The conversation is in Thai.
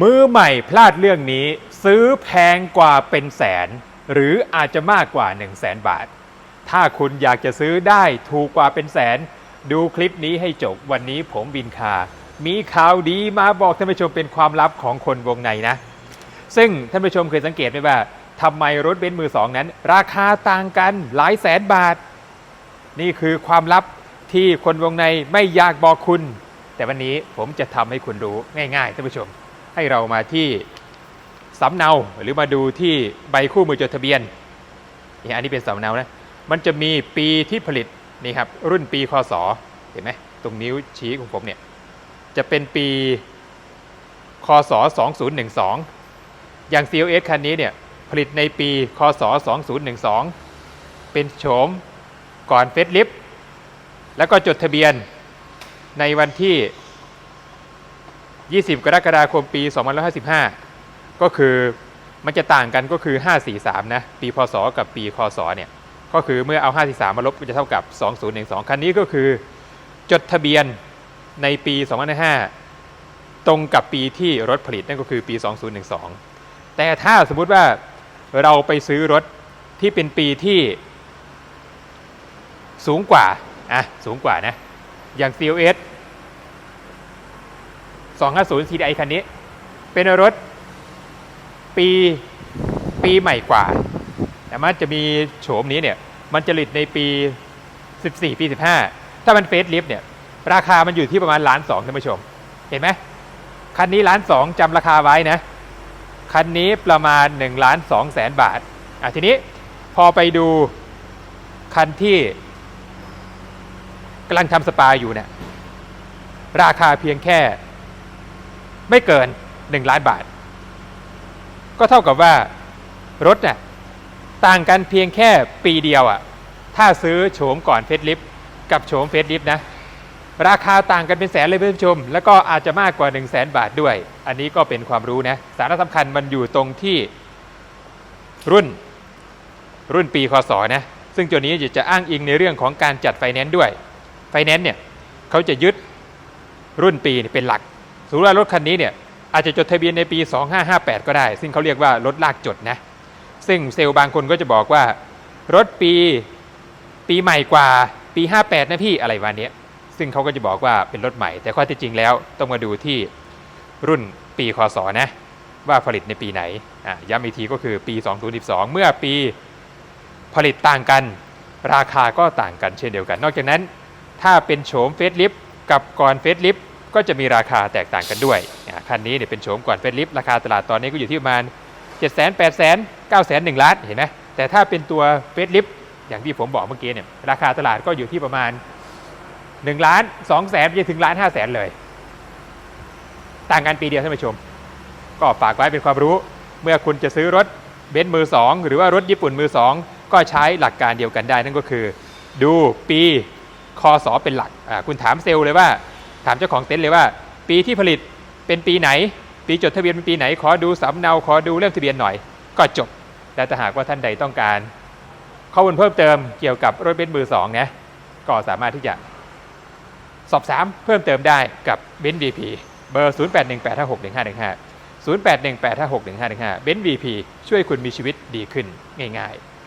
มือใหม่พลาดเรื่องนี้ซื้อแพงกว่าเป็นแสน หรืออาจจะมากกว่า 1 0 0 0 0แสนบาท ถ้าคุณอยากจะซื้อได้ถูกกว่าเป็นแสน ดูคลิปนี้ให้จบวันนี้ผมบินคา มีข่าวดีมาบอกท่านผู้ชมเป็นความลับของคนวงในนะ ซึ่งท่านผู้ชมเคยสังเกตไหมว่าทำไมรถเบนซ์มือสองนั้น ราคาต่างกันหลายแสนบาท นี่คือความลับที่คนวงในไม่อยากบอกคุณ แต่วันนี้ผมจะทำให้คุณรู้ง่ายๆท่านผู้ชม ให้เรามาที่สำเนาหรือมาดูที่ใบคู่มือจดทะเบียนนี่อันนี้เป็นสำเนานะมันจะมีปีที่ผลิตนี่ครับรุ่นปีคศเห็นไหมตรงนิ้วชี้ของผมเนี่ยจะเป็นปีคศ 2012 อย่าง CLS คันนี้เนี่ยผลิตในปีคศ 2012 เป็นโฉมก่อนเฟสลิฟแล้วก็จดทะเบียนในวันที่ 20 กรกฎาคมปี 2555 ก็คือมันจะต่างกันก็คือ 543 นะ ปีพศ กับปีคศเนี่ยก็คือเมื่อเอา 543 มาลบก็จะเท่ากับ 2012 คันนี้ก็คือจดทะเบียนในปี 2005 ตรงกับปีที่รถผลิตนั่นก็คือปี 2012 แต่ถ้าสมมุติว่าเราไปซื้อรถที่เป็นปีที่สูงกว่า อะ สูงกว่านะ อย่าง CLS 250 CDI คันนี้ เป็นรถปีปีใหม่กว่า แต่มันจะมีโฉมนี้เนี่ย มันจะผลิตในปี 14 ปี 15 ถ้ามันเฟสลิฟเนี่ย ราคามันอยู่ที่ประมาณล้านสองท่านผู้ชม เห็นไหมคันนี้ล้านสองจำราคาไว้นะ คันนี้ประมาณ1ล้าน2แสนบาท อะทีนี้พอไปดูคันที่กำลังทำสปาอยู่เนี่ยราคาเพียงแค่ ไม่เกิน1ล้านบาท ก็เท่ากับว่ารถน่ะต่างกันเพียงแค่ปีเดียวอะ่ะถ้าซื้อโฉมก่อนเฟสลิฟกับโฉมเฟสลิฟนะราคาต่างกันเป็นแสนเลยเพื่อนผู้ชม แล้วก็อาจจะมากกว่า 1 0 0 0 0แสนบาทด้วย อันนี้ก็เป็นความรู้นะ สาระสำคัญมันอยู่ตรงที่รุ่นรุ่นปีคศนะ ซึ่งตัวนี้จะอ้างอิงในเรื่องของการจัดไฟแนนซ์ด้วย ไฟแนนซ์เนี่ยเขาจะยึดรุ่นปีเป็นหลัก สมมติว่ารถคันนี้เนี่ยอาจจะจดทะเบียนในปี 2558 ก็ได้ ซึ่งเขาเรียกว่ารถลากจดนะ ซึ่งเซลล์บางคนก็จะบอกว่ารถปีปีใหม่กว่าปี 58 นะพี่อะไรวันนี้ซึ่งเขาก็จะบอกว่าเป็นรถใหม่ แต่ข้อเท็จจริงแล้วต้องมาดูที่รุ่นปีคศนะ ว่าผลิตในปีไหนย้ำอีกทีก็คือปี 2012 เมื่อปีผลิตต่างกัน ราคาก็ต่างกันเช่นเดียวกัน นอกจากนั้น ถ้าเป็นโฉมเฟสลิฟกับก่อนเฟสลิฟ ก็จะมีราคาแตกต่างกันด้วยคันนี้เนี่ยเป็นโฉมก่อนเฟสลิฟราคาตลาดตอนนี้ก็อยู่ที่ประมาณ7 0 0 0 0 8 0 0 0 9 0 0 0 1ล้านเห็นไหมแต่ถ้าเป็นตัวเฟสลิฟอย่างที่ผมบอกเมื่อกี้เนี่ยราคาตลาดก็อยู่ที่ประมาณ1ล้าน2แสนไปถึงล้าน5แสนเลย ต่างกันปีเดียวท่านผู้ชม ก็ฝากไว้เป็นความรู้ เมื่อคุณจะซื้อรถเบนซ์มือ 2 หรือว่ารถญี่ปุ่นมือ 2 ก็ใช้หลักการเดียวกันได้นั่นก็คือ ดูปีคศเป็นหลักคุณถามเซลล์เลยว่า ถามเจ้าของเต็นท์เลยว่า ปีที่ผลิตเป็นปีไหน ปีจดทะเบียนเป็นปีไหน ขอดูสำเนาขอดูเล่มทะเบียนหน่อย ก็จบแต่ถ้าหากว่าท่านใดต้องการ ข้อมูลเพิ่มเติมเกี่ยวกับรถเบนซ์มือสองนะก็สามารถที่จะ สอบถามเพิ่มเติมได้กับเบนซ์ VP เบอร์ 0818561515 0818561515 เบนซ์ VP ช่วยคุณมีชีวิตดีขึ้นง่าย ๆ